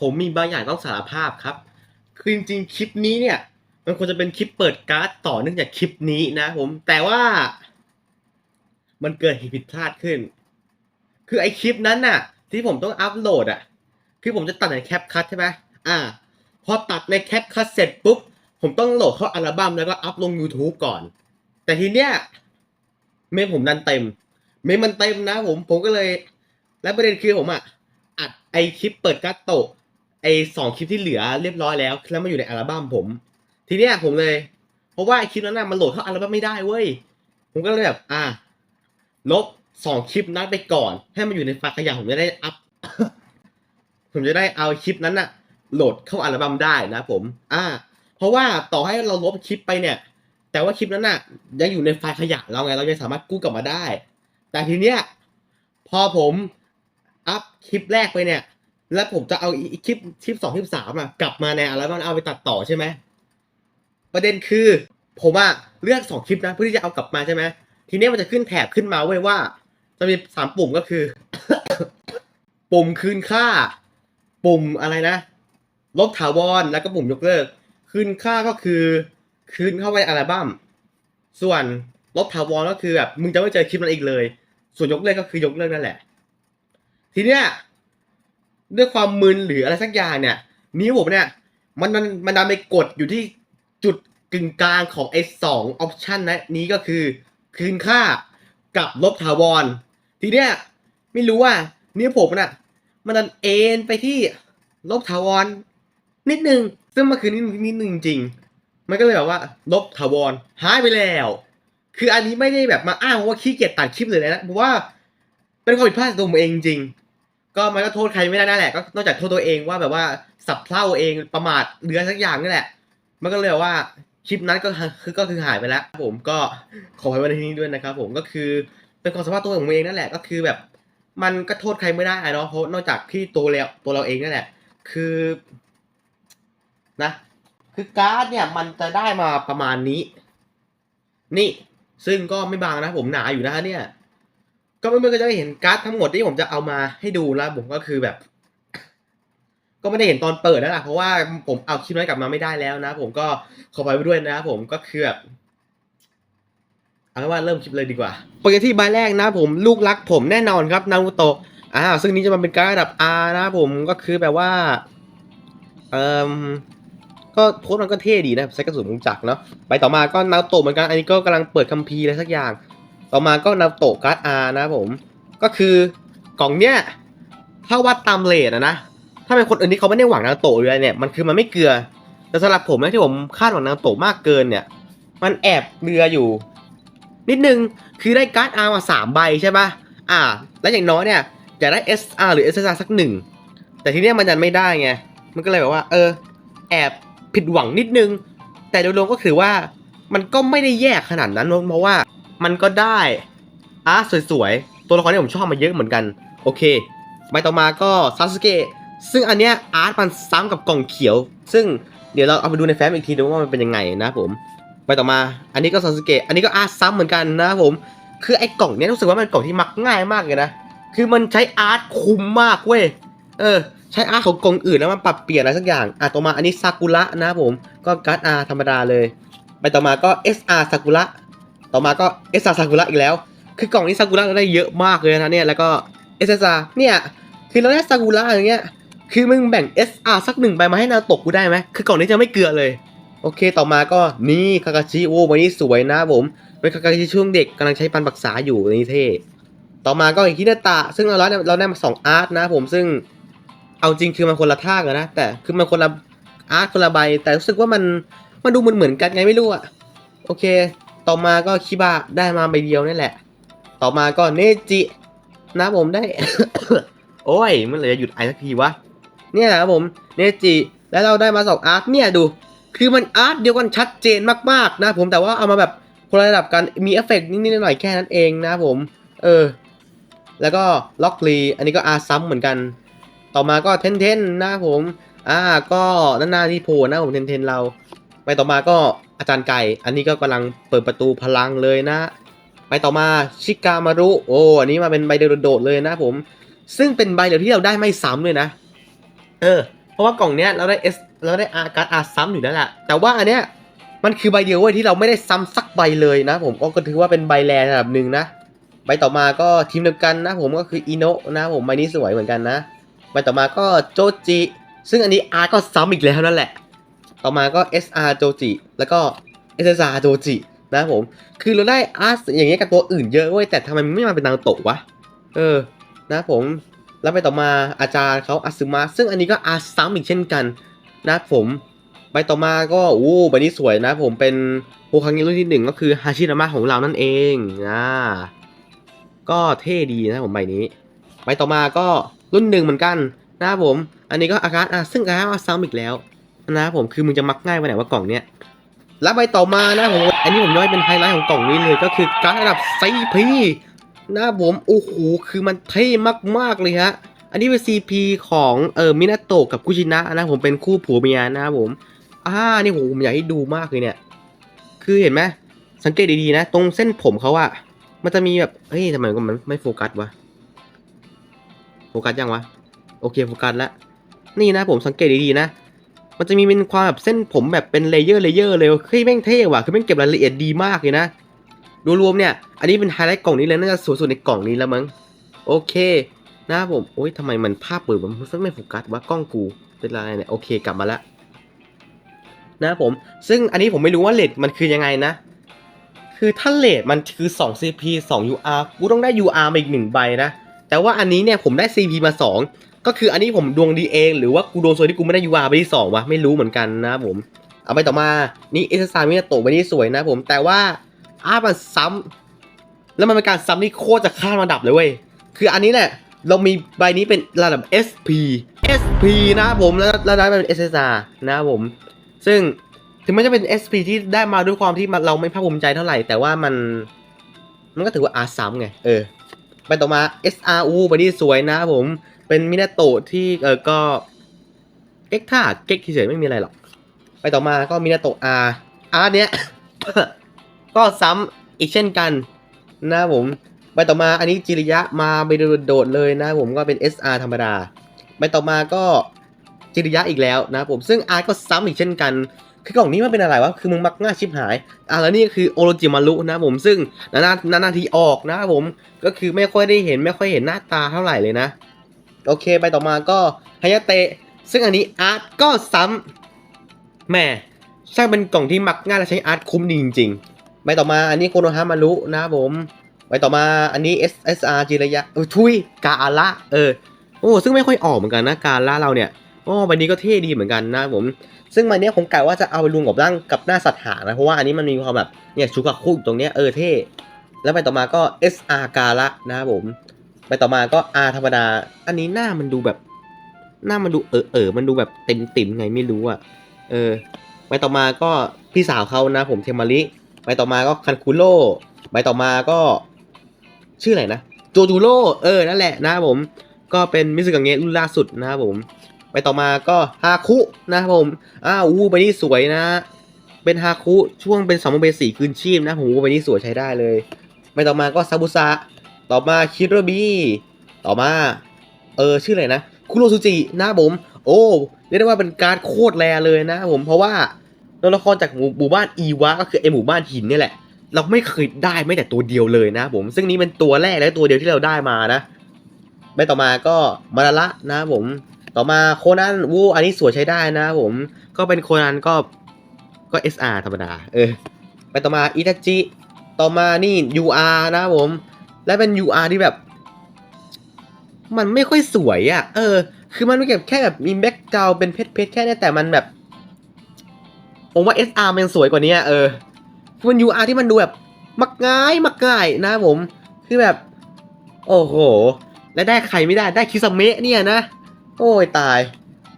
ผมมีบางอย่างต้องสารภาพครับ คือจริงๆ คลิปนี้เนี่ย มันควรจะเป็นคลิปเปิดการ์ดต่อเนื่องจากคลิปนี้นะผม แต่ว่า มันเกิดเหตุผิดพลาดขึ้น คือไอคลิปนั้นน่ะ ที่ผมต้องอัพโหลดอะ คือผมจะตัดในแคปคัทใช่ไหมอ่า พอตัดในแคปคัทเสร็จปุ๊บ ผมต้องโหลดเข้าอัลบั้มแล้วก็อัพลง YouTube ก่อน แต่ทีเนี้ยเมมผมดันเต็ม เมมมันเต็มนะผม ผมก็เลย และประเด็นคือผมอะ ไอคลิปเปิดการ์ดโตะไอสองคลิปที่เหลือเรียบร้อยแล้วแล้วมาอยู่ในอัลบั้มผม ทีเนี้ยผมเลย เพราะว่าไอคลิปนั้นน่ะมันโหลดเข้าอัลบั้มไม่ได้เว้ยผมก็เลยแบบอ่าลบสองคลิปนั้นไปก่อน ให้มันอยู่ในไฟล์ขยะผมจะได้อัพผมจะได้เอาคลิปนั้นน่ะ โหลดเข้าอัลบั้มได้นะผม อ่า เพราะว่าต่อให้เราลบคลิปไปเนี่ย แต่ว่าคลิปนั้นน่ะ ยังอยู่ในไฟล์ขยะเราไงเรายังสามารถกู้กลับมาได้ แต่ทีเนี้ยพอผม อัพคลิปแรกไปเนี่ย แล้วผมจะเอาอีคลิปคลิปสองคลิปสามอะกลับมาในอัลบั้มเอาไปตัดต่อใช่ไหมประเด็นคือ ผมอะเลือกสองคลิปนะเพื่อที่จะเอากลับมาใช่ไหมทีนี้มันจะขึ้นแถบขึ้นมาเว้ยว่า จะมีสามปุ่มก็คือ ปุ่มคืนค่า ปุ่มอะไรนะลบถาวรแล้วก็ปุ่มยกเลิก คืนค่าก็คือคืนเข้าไปอัลบั้มส่วนลบถาวรก็คือแบบมึงจะไม่เจอคลิปนั้นอีกเลย ส่วนยกเลิกก็คือยกเลิกนั่นแหละ ทีเนี้ยด้วยความมึนหรืออะไรสักอย่างเนี่ย นิ้วผมเนี่ย มันมันมันดันไปกดอยู่ที่จุดกึ่งกลางของไอ้สองออปชันนะนี้ก็คือ คืนค่ากับลบถาวร ทีเนี้ยไม่รู้ว่านิ้วผมน่ะมันดันเอ็นไปที่ลบถาวร นิดนึง ซึ่งมันคือนิดนิดนึงจริง มันก็เลยแบบว่า ลบถาวรหายไปแล้ว คืออันนี้ไม่ได้แบบมาอ้างว่าขี้เกียจตัดคลิปเลยนะเพราะว่าเป็นความผิดพลาดของตัวผมเองจริง ก็มันก็โทษใครไม่ได้นั่นแหละก็นอกจากโทษตัวเองว่าแบบว่าสับเพล่าเองประมาทเรือสักอย่างนี่แหละ มันก็เลยแบบว่าคลิปนั้นก็คือก็คือหายไปแล้วผมก็ขอไว้วันนี้ด้วยนะครับผมก็คือเป็นความสามารถตัวของเองนั่นแหละก็คือแบบ มันก็โทษใครไม่ได้เนาะเพราะนอกจากที่ตัวเราตัวเราเองนั่นแหละ คือนะคือการ์ดเนี่ยมันจะได้มาประมาณนี้ นี่ซึ่งก็ไม่บางนะผมหนาอยู่นะฮะเนี่ย ก็เพื่อนๆก็จะได้เห็นการ์ดทั้งหมดที่ผมจะเอามาให้ดูแล้วผมก็คือแบบ ก็ไม่ได้เห็นตอนเปิดแล้วล่ะเพราะว่าผมเอาคลิปนั้นกลับมาไม่ได้แล้วนะ ผมก็ขอไปด้วยนะ ผมก็คือแบบเอาเป็นว่าเริ่มคลิปเลยดีกว่าปกติที่ใบแรกนะ ผมลูกรักผมแน่นอนครับนารูโตะอ่าซึ่งนี้จะมาเป็นการ์ดระดับ R นะผมก็คือแบบว่าเอ่อก็โพสมันก็เท่ดีนะใช้กระสุนมุงจักรเนาะใบต่อมาก็นาโตะเหมือนกันอันนี้ก็กำลังเปิดคัมภีร์อะไรสักอย่าง ต่อมาก็นาโตการ์ด R นะผม ก็คือกล่องเนี้ยถ้าวัดตามเลทอะนะ ถ้าเป็นคนอื่นที่เขาไม่ได้หวังนาโตะเลยเนี่ย มันคือมันไม่เกลือ แต่สำหรับผมนะที่ผมคาดหวังนาโตะมากเกินเนี่ย มันแอบเรืออยู่ นิดนึง คือได้การ์ด R มาสามใบใช่ปะอ่า แล้วอย่างน้อยเนี่ยอยากได้ SR หรือ SSR สักหนึ่ง แต่ทีเนี้ยมันยันไม่ได้ไง มันก็เลยแบบว่า เออ แอบผิดหวังนิดนึง แต่โดยรวมก็คือว่า มันก็ไม่ได้แย่ขนาดนั้นเพราะว่า มันก็ได้อาร์ตสวยๆ ตัวละครที่ผมชอบมาเยอะเหมือนกัน โอเคใบต่อมาก็ซาสเกะซึ่งอันเนี้ยอาร์ตมันซ้ำกับกล่องเขียว ซึ่งเดี๋ยวเราเอาไปดูในแฟ้มอีกทีดูว่ามันเป็นยังไงนะผมใบต่อมา อันนี้ก็ซาสเกะอันนี้ก็อาร์ตซ้ำเหมือนกันนะผม คือไอ้กล่องเนี้ยรู้สึกว่ามันเป็นกล่องที่มักง่ายมากเลยนะ คือมันใช้อาร์ตคุ้มมากเว้ย เออ ใช้อาร์ตของกล่องอื่นแล้วมันปรับเปลี่ยนอะไรสักอย่าง อะต่อมาอันนี้ซากุระนะผม ก็การ์ดอาร์ธรรมดาเลย ไปต่อมาก็ SR ซากุระ ต่อมาก็ SR ซาซากุระอีกแล้ว คือกล่องนี้ซากุระเราได้เยอะมากเลยนะเนี่ย แล้วก็ SSR เนี่ยคือเราได้ซากุระอย่างเงี้ย คือมึงแบ่ง SR สักหนึ่งใบมาให้นาตกกูได้ไหม คือกล่องนี้จะไม่เกลือเลย โอเค ต่อมาก็นี่คากาชิโอ้วันนี้สวยนะผม เป็นคากาชิช่วงเด็กกำลังใช้ปันปักษาอยู่นี่เท่ ต่อมาก็ฮินาตะ ซึ่งเราได้เราได้มาสองอาร์ตนะผม ซึ่งเอาจริงคือมันคนละท่ากันนะ แต่คือมันคนละอาร์ตคนละใบ แต่รู้สึกว่ามันมันดูเหมือนเหมือนกันไงไม่รู้อะโอเค ต่อมาก็คิบะได้มาใบเดียวนี่แหละ ต่อมาก็เนจินะผมได้ โอ้ยเมื่อไหร่จะหยุดไอสักทีวะ เนี่ยนะครับผมเนจิแล้วเราได้มาสองอาร์ตเนี่ยดู คือมันอาร์ตเดียวกันชัดเจนมากๆนะผมแต่ว่าเอามาแบบคนระดับกันมีเอฟเฟกต์นิดๆหน่อยๆแค่นั้นเองนะผม เออ แล้วก็ล็อกลีอันนี้ก็อาร์ซ้ำเหมือนกัน ต่อมาก็เทนเทนนะผม อ่าก็ด้านหน้าที่โผล่นะผมเทนเทนเรา ไปต่อมาก็ อาจารย์ไก่ อันนี้ก็กำลังเปิดประตูพลังเลยนะ ไปต่อมาชิกามารุโอ้อันนี้มาเป็นใบเดโดดเลยนะผม ซึ่งเป็นใบเดียวที่เราได้ไม่ซ้ำเลยนะ เออ เพราะว่ากล่องเนี้ยเราได้ S เราได้อาการอาซ้ำอยู่นั่นแหละ แต่ว่าอันเนี้ยมันคือใบเดียวเว้ยที่เราไม่ได้ซ้ำสักใบเลยนะ ผมก็ถือว่าเป็นใบแรระดับหนึ่งนะใบต่อมาก็ทีมเดียวกันนะ ผมก็คืออิโนะนะผมใบนี้สวยเหมือนกันนะใบต่อมาก็โจจิซึ่งอันนี้อาร์ก็ซ้ำอีกแล้วนั่นแหละ ต่อมาก็ SR โจจิแล้วก็ SSR โจจินะผม คือเราได้อาร์ตอย่างเงี้ยกับตัวอื่นเยอะเว้ย แต่ทำไมมันไม่มาเป็นนางโตะวะ เออ นะผม แล้วไปต่อมาอาจารย์เขาอาซึมะ ซึ่งอันนี้ก็อาร์ตซ้ำอีกเช่นกัน นะผมใบต่อมาก็อู้ใบนี้สวยนะผมเป็นโฮคังเงรุ่นที่หนึ่งก็คือฮาชินามะของเรานั่นเองนะก็เท่ดีนะผมใบนี้ใบต่อมาก็รุ่นหนึ่งเหมือนกัน นะครับผม อันนี้ก็อาการอะซึ่งอาการซ้ำอีกแล้ว นะครับผมคือมึงจะมักง่ายไปไหนว่ากล่องเนี้ยแล้วใบต่อมานะผมอันนี้ผมย่อยเป็นไฮไลท์ของกล่องนี้เลยก็คือการระดับ CP นะผมโอ้โหคือมันเท่มากๆเลยฮะอันนี้เป็น CP ของเอ่อมินาโตะกับคุชินะนะผมเป็นคู่ผัวเมียนะครับผมอ่านี่โหผมอยากให้ดูมากเลยเนี่ย คือเห็นไหมสังเกตดีๆนะ ตรงเส้นผมเขาอะมันจะมีแบบเฮ้ยทำไมมันไม่โฟกัสวะโฟกัสยังวะโอเคโฟกัสแล้วนี่นะผมสังเกตดีๆนะ มันจะมีเป็นความแบบเส้นผมแบบเป็นเลเยอร์เลเยอร์เลยเฮ้ยแม่งเท่ว่ะคือแม่งเก็บรายละเอียดดีมากเลยนะรวมๆเนี่ย อันนี้เป็นไฮไลท์กล่องนี้เลยน่าจะสวยสุดในกล่องนี้แล้วมั้งโอเคนะผมโอ้ยทำไมมันภาพเปิดมันไม่โฟกัสวะกล้องกูเป็นไรเนี่ยโอเคกลับมาแล้วนะผม ซึ่งอันนี้ผมไม่รู้ว่าเลทมันคือยังไงนะ คือถ้าเลทมันคือ 2 CP 2 UR กูต้องได้ UR มาอีกหนึ่งใบนะ แต่ว่าอันนี้เนี่ยผมได้ CP มา 2 ก็คืออันนี้ผมดวงดีเอง หรือว่ากูดวงสวยที่กูไม่ได้ UR ไปที่2วะไม่รู้เหมือนกันนะผม เอาไปต่อมานี่เอสซามินาโตะใบนี้สวยนะผมแต่ว่าอาร์มันซ้ำแล้วมันเป็นการซ้ำที่โคตรจะข้ามระดับเลยเว้ยคืออันนี้แหละเรามีใบนี้เป็นระดับ SP SP นะผมแล้วแล้วได้เป็น SSR นะผม ซึ่งถึงแม้จะเป็น SP ที่ได้มาด้วยความที่เราไม่ภาคภูมิใจเท่าไหร่ แต่ว่ามัน มันก็ถือว่า R ซ้ำไง เออ ไปต่อมา SRU ใบนี้สวยนะผม เป็นมินาโตะที่เออก็เก๊กท่าเก๊กเฉยๆไม่มีอะไรหรอกไปต่อมาก็มินาโตะ R R เนี้ย ก็ซ้ำอีกเช่นกันนะผมไปต่อมาอันนี้จิริยะมาไปโดดเลยนะผมก็เป็น SR ธรรมดาไปต่อมาก็จิริยะอีกแล้วนะผมซึ่ง R ก็ซ้ำอีกเช่นกันคือกล่องนี้มันเป็นอะไรวะ คือมึงมักง่ายชิบหาย อะแล้วนี่คือโอโรจิมารุนะผม ซึ่งนานๆนานๆทีออกนะผม ก็คือไม่ค่อยได้เห็นไม่ค่อยเห็นหน้าตาเท่าไหร่เลยนะ โอเคไปต่อมาก็ฮายาเตะ ซึ่งอันนี้อาร์ตก็ซ้ำแหม่ช่างเป็นกล่องที่มักง่ายและใช้อาร์ตคุ้มดีจริงๆไปต่อมาอันนี้โคโนฮามารุนะผมไปต่อมาอันนี้ SSR จิระยะเออทุยกาอาระเออโอ้ซึ่งไม่ค่อยออกเหมือนกันนะกาล่าเราเนี่ยโอ้ใบนี้ก็เท่ดีเหมือนกันนะผม ซึ่งมันนี้ผมกะว่าจะเอาไปรวมกับร่างกับหน้าสัตว์หานะเพราะว่าอันนี้มันมีความแบบเนี่ยชูกะคุอยู่ตรงเนี้ยเออเท่แล้วไปต่อมาก็ SR กาละนะครับผม ไปต่อมาก็ R ธรรมดา อันนี้หน้ามันดูแบบ หน้ามันดูเออเออมันดูแบบเต็มติ่มไงไม่รู้อะ เออ ไปต่อมาก็พี่สาวเขานะ ผมเทมาริ ไปต่อมาก็คันคุโร่ไปต่อมาก็ ชื่ออะไรนะโจจูโร่เออ นั่นแหละนะครับผม ก็เป็นมิสกังเงะรุ่นล่าสุดนะครับผม ไปต่อมาก็ฮาคุนะครับผม อ้าวอู้ใบนี้สวยนะ เป็นฮาคุช่วงเป็นสองเบสีคืนชีพนะผมว่าใบนี้สวยใช้ได้เลย ไปต่อมาก็ซาบุซะ ต่อมาคิโรบิต่อมา เออชื่ออะไรนะ คุโรซูจินะผม โอ้เรียกได้ว่าเป็นการโคตรแรเลยนะผมเพราะว่าตัวละครจากหมู่มบ้านอีวะก็คือไอหมู่บ้านหินนี่แหละ เราไม่เคยได้ไม่แต่ตัวเดียวเลยนะผมซึ่งนี้เป็นตัวแรกและตัวเดียวที่เราได้มานะไปต่อมาก็มาระนะผมต่อมาโคนันวูอันนี้สวยใช้ได้นะผมก็เป็นโคนันก็ก็ SR ธรรมดา เออ ไปต่อมาอิตาจิ ต่อมานี่ UR นะครับผม และเป็น UR ที่แบบ มันไม่ค่อยสวยอะ่ะ เออ คือมันไม่เก็บแค่แบบมีแบ็กกราวเป็นเพชรเพชรแค่นี้แต่มันแบบผมว่า SR มันยังสวยกว่านี้เออคือมัน UR ที่มันดูแบบมักง่ายมักง่ายนะผม คือแบบ โอ้โห และได้ใครไม่ได้ได้คิสเมะเนี่ยนะ โอ้ยตาย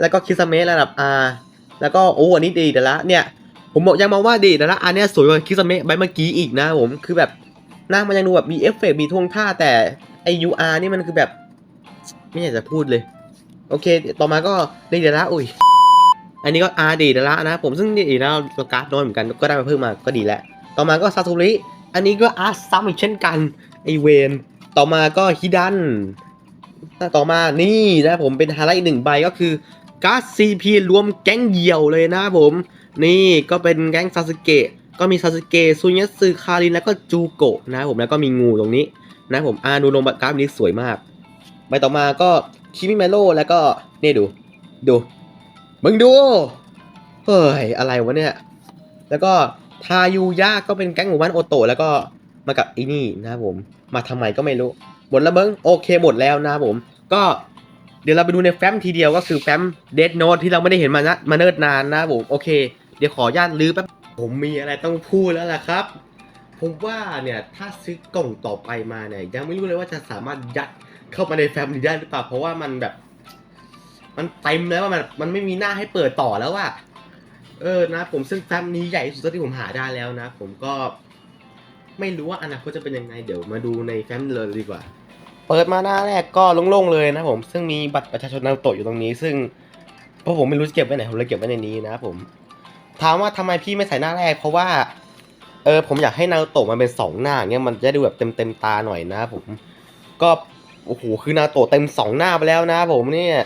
แล้วก็คิสเมะระดับ R แล้วก็โอ้อันนี้ดีแต่ละเนี่ย ผมบอกยังมองว่าดีแต่ละอันเนี้ยสวยกว่าคิสเมะใบเมื่อกี้อีกนะผมคือแบบ น้ามันยังดูแบบมีเอฟเฟกต์มีท่วงท่าแต่ไอ UR นี่มันคือแบบ ไม่อยากจะพูดเลย โอเค ต่อมาก็เดีแต่ละอุ้ยอันนี้ก็ R ดีแต่ละนะผมซึ่งดีแล้วเราการ์ดน้อยเหมือนกันก็ได้มาเพิ่มมาก็ดีแล้วต่อมาก็ซาซูริอันนี้ก็ R ซ้ำอีกเช่นกันไอเวนต่อมาก็ฮิดันต่อมานี่นะผมเป็นฮไลท์อีกหนึ่งใบก็คือการ์ด CP รวมแก๊งเหยี่ยวเลยนะผม นี่ก็เป็นแก๊งซาสึเกะ ก็มีซาสึเกะซุยัตสึคารินแล้วก็จูโกะนะผมแล้วก็มีงูตรงนี้นะผมอ่าดูลงการ์ดนี้สวยมากใบต่อมาก็คิมิเมโลแล้วก็นี่ดู ดูมึงดูเฮ้ยอะไรวะเนี่ย แล้วก็ทายูยะก็เป็นแก๊งหมู่บ้านโอโตะแล้วก็มากับไอ้นี่นะครับผม มาทำไมก็ไม่รู้ หมดแล้วเบิ้งโอเคหมดแล้วนะครับผม ก็เดี๋ยวเราไปดูในแฟ้มทีเดียวก็คือแฟ้มเดดโน e ที่เราไม่ได้เห็นมานะมาเนิ่นนานนะครับผม โอเค เดี๋ยวขออนุญาตลื้อแป๊บ ผมมีอะไรต้องพูดแล้วล่ะครับ ผมว่าเนี่ยถ้าซื้อกล่องต่อไปมาเนี่ยยังไม่รู้เลยว่าจะสามารถยัดเข้ามาในแฟ้มนี้ได้หรือเปล่า เพราะว่ามันแบบ มันเต็มแล้วอะมันมันไม่มีหน้าให้เปิดต่อแล้วอะเออนะ ผมซึ่งแฟ้มนี้ใหญ่ที่สุดที่ผมหาได้แล้วนะ ผมก็ไม่รู้ว่าอนาคตจะเป็นยังไงเดี๋ยวมาดูในแฟ้มเลยดีกว่า เปิดมาหน้าแรกก็โล่งๆเลยนะผม ซึ่งมีบัตรประชาชนนารูโตอยู่ตรงนี้ ซึ่งเพราะผมไม่รู้จะเก็บไว้ไหนผมเลยเก็บไว้ในนี้นะผม ถามว่าทำไมพี่ไม่ใส่หน้าแรก เพราะว่า เออผมอยากให้นารูโตะมันเป็นสองหน้าเงี้ยมันจะดูแบบเต็มเต็มตาหน่อยนะครับผม ก็โอ้โหคือนาโตะเต็มสองหน้าไปแล้วนะ ผมเนี่ย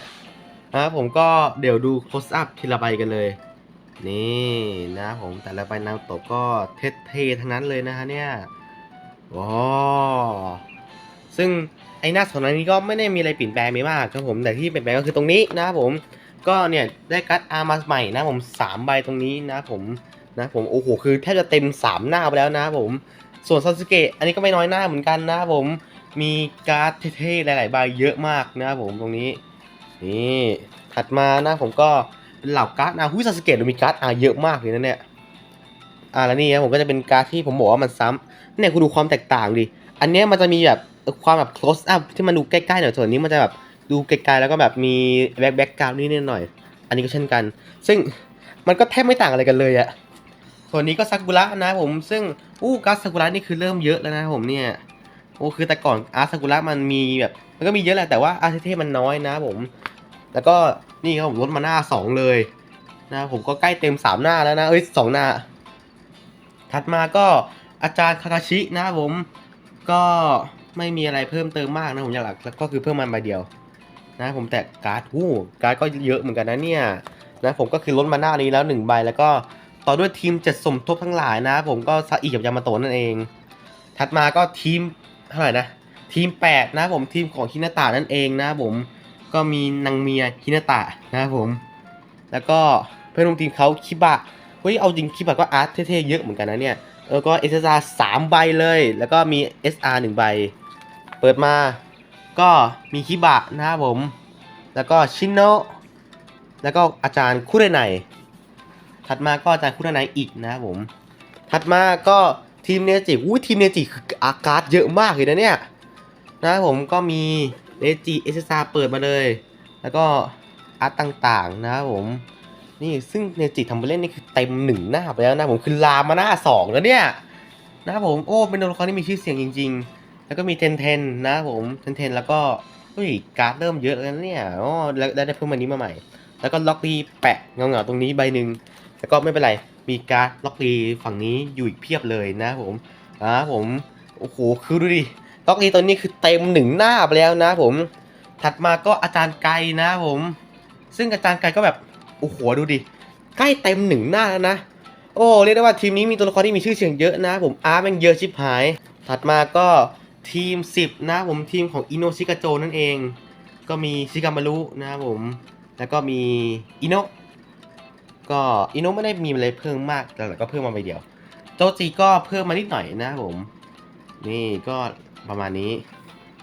นะผมก็เดี๋ยวดู close up ทีละใบกันเลย นี่นะผมแต่ละใบนาโตะก็เท่ๆทั้งนั้นเลยนะฮะเนี่ยว้าวซึ่งไอ้หน้าสองหน้านี้ก็ไม่ได้มีอะไรเปลี่ยนแปลงไม่มากครับผมแต่ที่เปลี่ยนแปลงก็คือตรงนี้นะครับผม ก็เนี่ยได้การ์ดอาร์มาใหม่นะผมสามใบตรงนี้นะผมนะผมโอ้โหคือแทบจะเต็มสามหน้าไปแล้วนะผมส่วนซาสึเกะอันนี้ก็ไม่น้อยหน้าเหมือนกันนะผมมีการ์ดเท่ๆหลายๆใบเยอะมากนะผมตรงนี้นี่ถัดมานะผมก็เป็นเหล่าการ์ดนะหุ้ยซาสึเกะดูมีการ์ดอาร์เยอะมากเลยนะเนี่ยอ่าแล้วนี่นะผมก็จะเป็นการ์ดที่ผมบอกว่ามันซ้ำเนี่ยคุณดูความแตกต่างดิอันนี้มันจะมีแบบความแบบ close up ที่มันดูใกล้ๆหน่อยส่วนนี้มันจะแบบ ดูไกลๆแล้วก็แบบมีแบ็คแบ็กกราวนี่นิดหน่อย อันนี้ก็เช่นกัน ซึ่งมันก็แทบไม่ต่างอะไรกันเลยอะส่วนนี้ก็ซากุระนะผม ซึ่งอู้การ์ดซากุระนี่คือเริ่มเยอะแล้วนะผมเนี่ยโอ้คือแต่ก่อนอาร์ตซากุระมันมีแบบมันก็มีเยอะแหละแต่ว่าอาร์ตเทมันน้อยนะผม แล้วก็นี่ครับผมลดมาหน้าสองเลยนะผมก็ใกล้เต็มสามหน้าแล้วนะเอ้ยสองหน้า ถัดมาก็อาจารย์คาคาชินะผมก็ไม่มีอะไรเพิ่มเติมมากนะผมอยางหลักก็คือเพิ่มมันใบเดียว นะผมแต่การ์ดวู้การ์ดก็เยอะเหมือนกันนะเนี่ยนะผมก็คือล้นมาหน้านี้แล้วหนึ่งใบแล้วก็ต่อด้วยทีมเจ็ดสมทบทั้งหลายนะ ผมก็ซาอิกับยามาโตะนั่นเอง ถัดมาก็ทีมเท่าไหร่นะทีมแปดนะผมทีมของฮินาตะนั่นเองนะผมก็มีนางเมียฮินาตะนะผมแล้วก็เพื่อนร่วมทีมเขาคิบะเฮ้ยเอาจริงคิบะก็อาร์ตเท่ๆเยอะเหมือนกันนะเนี่ยเออก็เอสอาร์สามใบเลย แล้วก็มี SR หนึ่งใบ เปิดมา ก็มีคิบะนะครับผม แล้วก็ชินโนะแล้วก็อาจารย์คุเรไนถัดมาก็อาจารย์คุเรไนอีกนะครับผม ถัดมาก็ทีมเนจิอู้ทีมเนจิคืออาการ์ดเยอะมากเลยนะเนี่ยนะครับผมก็มีเนจิเอสซาเปิดมาเลย แล้วก็อาร์ตต่างๆนะครับผมนี่ซึ่งเนจิทำไปเล่นนี่คือเต็มหนึ่งหน้าไปแล้วนะผมคือลามมาหน้าสองแล้วเนี่ยนะครับผมโอ้เป็นตัวละครที่มีชื่อเสียงจริง ๆ แล้วก็มีเทนเทนนะผมเทนเทนแล้วก็เฮ้ยการ์ดเริ่มเยอะแล้วเนี่ยอ๋อแล้วได้เพิ่มมันนี้มาใหม่ แล้วก็ล็อกลีแปะเงาๆตรงนี้ใบหนึ่งแล้วก็ไม่เป็นไรมีการ์ดล็อกลีฝั่งนี้อยู่อีกเพียบเลยนะผมอ่าผมโอ้โหคือดูดิล็อกลีตัวนี้คือเต็มหนึ่งหน้าไปแล้วนะผม ถัดมาก็อาจารย์ไกลนะผม ซึ่งอาจารย์ไกลก็แบบโอ้โหดูดิใกล้เต็มหนึ่งหน้าแล้วนะโอ้เรียกได้ว่าทีมนี้มีตัวละครที่มีชื่อเสียงเยอะนะ ผมอาร์แม่งเยอะชิบหาย ถัดมาก็ ทีม 10 นะผมทีมของอิโนชิกาโจนั่นเอง ก็มีชิกามารุนะครับผม แล้วก็มีอิโนก็อิโนไม่ได้มีอะไรเพิ่มมากแต่ก็เพิ่มมาไปเดียว โจจิก็เพิ่มมานิดหน่อยนะครับผม นี่ก็ประมาณนี้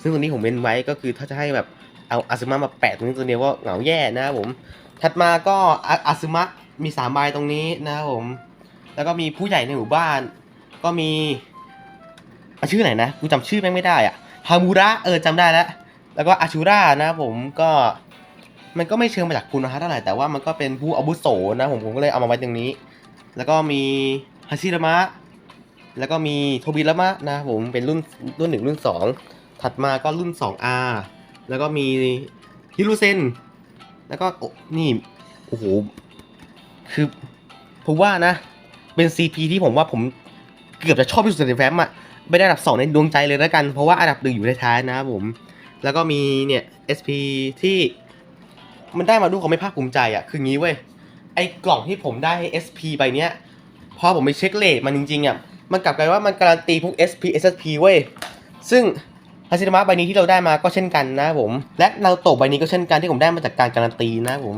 ซึ่งตัวนี้ผมเว้นไว้ก็คือถ้าจะให้แบบเอาอาซึมะมาแปะตรงนี้ตัวเดียวก็เหงาแย่นะครับผม ถัดมาก็อาอาซึมะมีสามใบตรงนี้นะครับผม แล้วก็มีผู้ใหญ่ในหมู่บ้าน ก็มี อะชื่อไหนนะกูจำชื่อแม่งไม่ได้อะฮามูระเออจำได้แล้วแล้วก็อาชูระนะผมก็มันก็ไม่เชิงมาจากคุณนะฮะเท่าไหร่แต่ว่ามันก็เป็นผู้อาวุโสนะผมผมก็เลยเอามาไว้ตรงนี้ แล้วก็มีฮาชิระมะ แล้วก็มีโทบิระมะนะผมเป็นรุ่นรุ่นหนึ่งรุ่นสองถัดมาก็รุ่น 2R แล้วก็มีฮิรุเซนแล้วก็นี่โอ้โหคือผมว่านะ เป็น CP ที่ผมว่าผมเกือบจะชอบที่สุดในแฟ้มอะ ไม่ได้อันดับ 2 ในดวงใจเลยแล้วกัน เพราะว่าอันดับหนึ่งอยู่ท้ายๆนะครับผม แล้วก็มีเนี่ย SP ที่มันได้มาดูเขาไม่ภาคภูมิใจอะคืองี้เว้ยไอ้กล่องที่ผมได้ SP ใบเนี้ยพอผมไปเช็คเลทมันจริงๆอะมันกลับกลายว่ามันการันตีพวก SP SSP เว้ยซึ่งฮาซิมะใบนี้ที่เราได้มาก็เช่นกันนะผม และนาโตะใบนี้ก็เช่นกันที่ผมได้มาจากการการันตีนะผม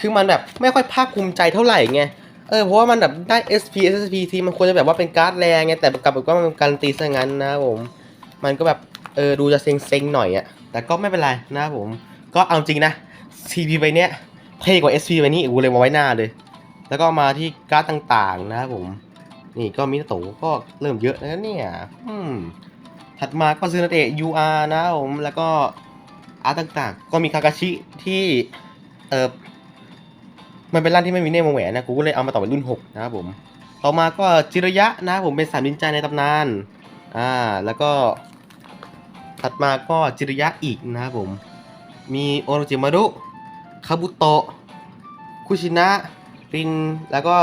คือมันแบบไม่ค่อยภาคภูมิใจเท่าไหร่ไง เออเพราะว่ามันแบบได้ SP SSP ทีมันควรจะแบบว่าเป็นการ์ดแรงไงแต่กลับแบบว่ามันการันตีซะงั้นนะผมมันก็แบบเออดูจะเซ็งๆหน่อยอะแต่ก็ไม่เป็นไรนะผมก็เอาจริงนะ CP ใบเนี้ยเท่กว่า SP ใบนี้อีกกูเลยมาไว้หน้าเลย แล้วก็มาที่การ์ดต่างๆ นะครับผม นี่ก็มินโตะก็เริ่มเยอะแล้วเนี่ยอืมถัดมาก็ซึนาเตะ UR นะผมแล้วก็อาร์ตต่างๆ ก็มีคากาชิที่เออ มันเป็นร่างที่ไม่มีเนมวงแหวนนะกูก็เลยเอามาต่อเป็นรุ่น6นะครับผม ต่อมาก็จิระยะนะครับผมเป็นสามนินจาในตำนานอ่าแล้วก็ ถัดมาก็จิระยะอีกนะครับผม มีโอโรจิมารุคาบุโตะคุชินะรินแล้วก็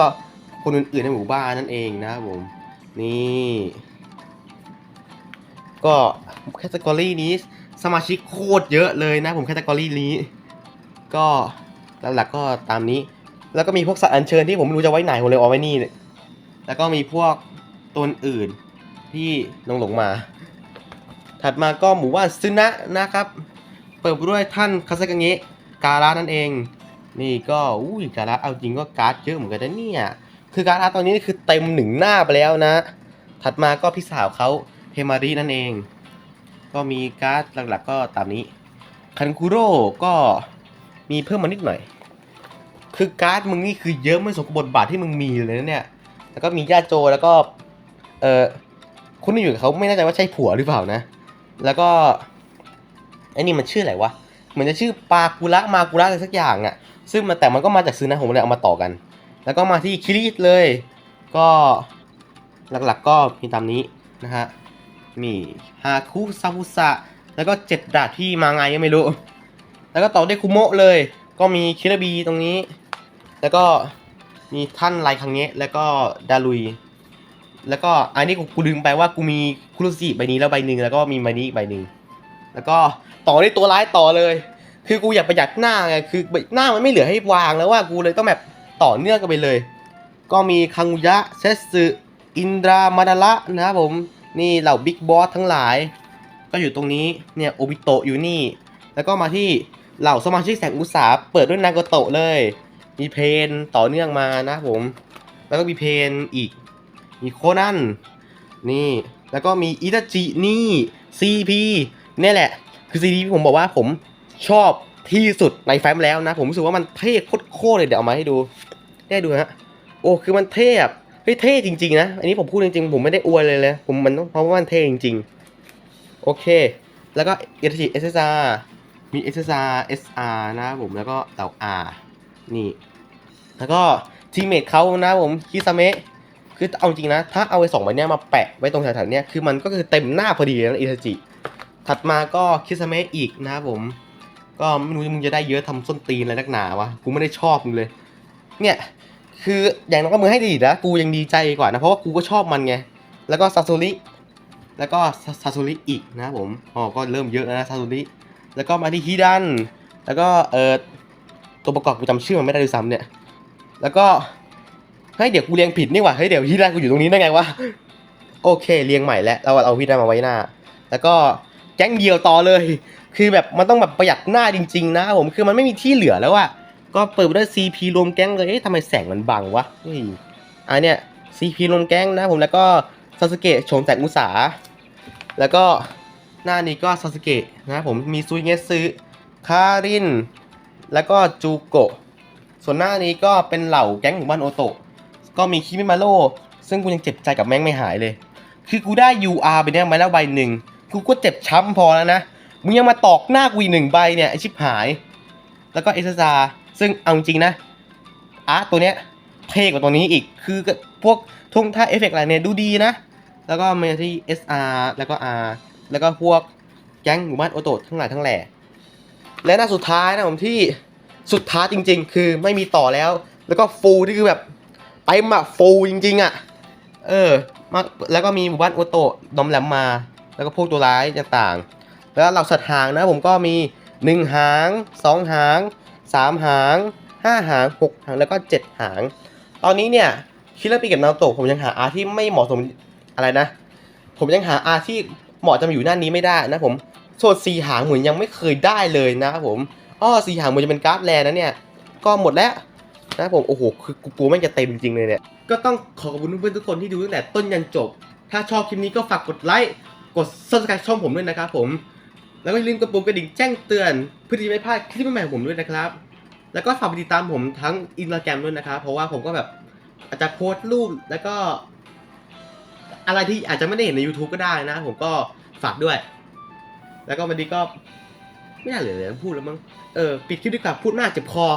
คนอื่นๆในหมู่บ้านนั่นเองนะครับผม นี่ก็แคตตากรีนี้สมาชิกโคตรเยอะเลยนะผมแคตตากรีนี้ ก็หลักๆก็ตามนี้ แล้วก็มีพวกสัตว์อัญเชิญที่ผมไม่รู้จะไว้ไหนผมเลยเอาไว้นี่แล้วก็มีพวกตัวอื่นที่ลงหลงมา ถัดมาก็หมู่บ้านซึนะนะครับ เปิดด้วยท่านคาซากะเงะการานั่นเอง นี่ก็อุ้ยการาเอาจริงก็การ์ดเยอะเหมือนกันนะเนี่ยคือการาตอนนี้คือเต็มหนึ่งหน้าไปแล้วนะ ถัดมาก็พี่สาวเขาเฮมารินั่นเอง ก็มีการ์ดหลักๆก็ตามนี้คันคุโร่ก็มีเพิ่มมานิดหน่อย คือการ์ดมึงนี่คือเยอะไม่สมกับบทบาทที่มึงมีเลยนะเนี่ย แล้วก็มีญาติโจแล้วก็ เออคุณที่อยู่กับเขาไม่แน่ใจว่าใช่ผัวหรือเปล่านะ แล้วก็ไอ้นี่มันชื่ออะไรวะ เหมือนจะชื่อปากุระมากุระอะไรสักอย่างอะ่ะ ซึ่งมันแต่มันก็มาจากซื้อนะผมเลยเอามาต่อกัน แล้วก็มาที่คิริเลย ก็หลักๆก็มีตามนี้นะฮะมีฮาคุซาบุสะ แล้วก็เจ็ดดาบที่มาไงก็ไม่รู้ แล้วก็ต่อด้วยคุโมะเลย ก็มีคิราบีตรงนี้ แล้วก็มีท่านไลคังเงะแล้วก็ดารุย แล้วก็อันนี้กูลืมไปว่ากูมีคุรุสิใบนี้แล้วใบหนึ่งแล้วก็มีใบนี้ใบหนึ่งแล้วก็ต่อด้วยตัวร้ายต่อเลย คือกูอยากประหยัดหน้าไงคือหน้ามันไม่เหลือให้วางแล้วว่ากูเลยต้องแบบต่อเนื่องกันไปเลย ก็มีคังุยะเซสึอินดรามาดาระนะครับผมนี่เหล่าบิ๊กบอสทั้งหลาย ก็อยู่ตรงนี้เนี่ยโอบิโตะอยู่นี่ แล้วก็มาที่เหล่าสมาชิกแสงอุตสาเปิดด้วยนากโตะเลย มีเพนต่อเนื่องมานะผม แล้วก็มีเพนอีก มีโคนันนี่ แล้วก็มีอิตาจินี่ CP เนี่ยแหละ คือ CP ที่ผมบอกว่าผมชอบที่สุดในแฟ้มแล้วนะ ผมรู้สึกว่ามันเท่โคตรเลยเดี๋ยวเอามาให้ดู ได้ดูฮะโอ้คือมันเท่แบบเฮ้ยเท่จริงๆนะ อันนี้ผมพูดจริงๆ ผมไม่ได้อวยเลยเลย ผมมันเพราะว่ามันเท่จริงๆ โอเค แล้วก็อิตาจิ SSR มี SSR SR นะครับผม แล้วก็เต่า R นี่ แล้วก็ทีมเมทเขานะผมคิซาเมะคือเอาจริงนะ ถ้าเอาไอ้สองใบเนี้ยมาแปะไว้ตรงแถวๆเนี้ยคือมันก็คือเต็มหน้าพอดีเลยนะอิทาจิ ถัดมาก็คิสเมะอีกนะครับผม ก็ไม่รู้มึงจะได้เยอะทำส้นตีนอะไรนักหนาวะกูไม่ได้ชอบมึงเลย เนี่ยคืออย่างน้อยก็มึงให้ดีนะกูยังดีใจกว่านะ เพราะว่ากูก็ชอบมันไง แล้วก็ซาซูริแล้วก็ซาซูริอีกนะผมอ๋อก็เริ่มเยอะแล้วนะซาซูริแล้วก็มาที่ฮิดัน แล้วก็เออ ตัวประกอบกูจำชื่อมันไม่ได้ด้วยซ้ำเนี่ย แล้วก็เฮ้เดี๋ยวกูเรียงผิดนี่หว่าเฮ้ยเดี๋ยวพี่ได้กูอยู่ตรงนี้ได้ไงวะโอเคเรียงใหม่แล้วเราเอาพี่ได้มาไว้หน้า แล้วก็แก๊งเดียวต่อเลย คือแบบมันต้องแบบประหยัดหน้าจริง ๆ นะผมคือมันไม่มีที่เหลือแล้วอะก็เปิดได้วย CP รวมแก๊งเลยเอ๊ะทำไมแสงมันบังวะเฮ้ยอันเนี้ย CP รวมแก๊งนะผมแล้วก็ซาสเกะโฉมแสงอุสาแล้วก็หน้านี้ก็ซาสเกะนะผมมีซุยเงซึคาริน แล้วก็จูโกะ ส่วนหน้านี้ก็เป็นเหล่าแก๊งหมู่บ้านโอโตะ ก็มีคิมิมาโร่ซึ่งกูยังเจ็บใจกับแม่งไม่หายเลย คือกูได้ UR ไปเนี่ยมาแล้วใบหนึ่ง กูก็เจ็บช้ำพอแล้วนะ มึงยังมาตอกหน้ากูอีกหนึ่งใบเนี่ยไอชิบหาย แล้วก็เอสซาซึ่งเอาจริงนะ อาร์ตตัวเนี้ยเท่กว่าตัวนี้อีก คือพวกทุ่งท่าเอฟเฟกต์อะไรเนี่ยดูดีนะ แล้วก็มาที่ SR แล้วก็ R แล้วก็พวกแก๊งหมู่บ้านโอโตะทั้งหลายทั้งแหล่ และหน้าสุดท้ายนะผมที่สุดท้ายจริง ๆ คือไม่มีต่อแล้ว แล้วก็ฟูลที่คือแบบไปมาฟูลจริง ๆ อะ เออมาแล้วก็มีหมู่บ้านโอโตะดอมแหลมมา แล้วก็พวกตัวร้ายต่างๆ แล้วเราสัตว์หางนะผมก็มี 1 หาง 2 หาง 3 หาง 5 หาง 6 หาง แล้วก็ 7 หาง ตอนนี้เนี่ยคิราปีกับนาโตะผมยังหาอาที่ไม่เหมาะสมอะไรนะ ผมยังหาอาที่เหมาะจะมาอยู่หน้านี้ไม่ได้นะผม ส่วนสีหางเหมือนยังไม่เคยได้เลยนะครับผมอ้อสีหางเหมือนจะเป็นการ์ดแลนนะเนี่ย ก็หมดแล้วนะครับผมโอ้โหคือกูกลัวแม่งจะเต็มจริงเลยเนี่ย ก็ต้องขอขอบคุณเพื่อนทุกคนที่ดูตั้งแต่ต้นยันจบ ถ้าชอบคลิปนี้ก็ฝากกดไลค์กด subscribe ช่องผมด้วยนะครับผม แล้วก็อย่าลืมกดปุ่มกระดิ่งแจ้งเตือนเพื่อที่จะไม่พลาดคลิปใหม่ๆของผมด้วยนะครับ แล้วก็ฝากติดตามผมทั้งอินสตาแกรมด้วยนะครับเพราะว่าผมก็แบบอาจจะโพสต์รูปแล้วก็ อะไรที่อาจจะไม่ได้เห็นใน YouTube ก็ได้นะ ผมก็ฝากด้วย แล้วก็วันนี้ก็ไม่น่าเหลือเลยพูดแล้วมั้ง เออ ปิดคลิปดีกว่าพูดมากเจ็บคอ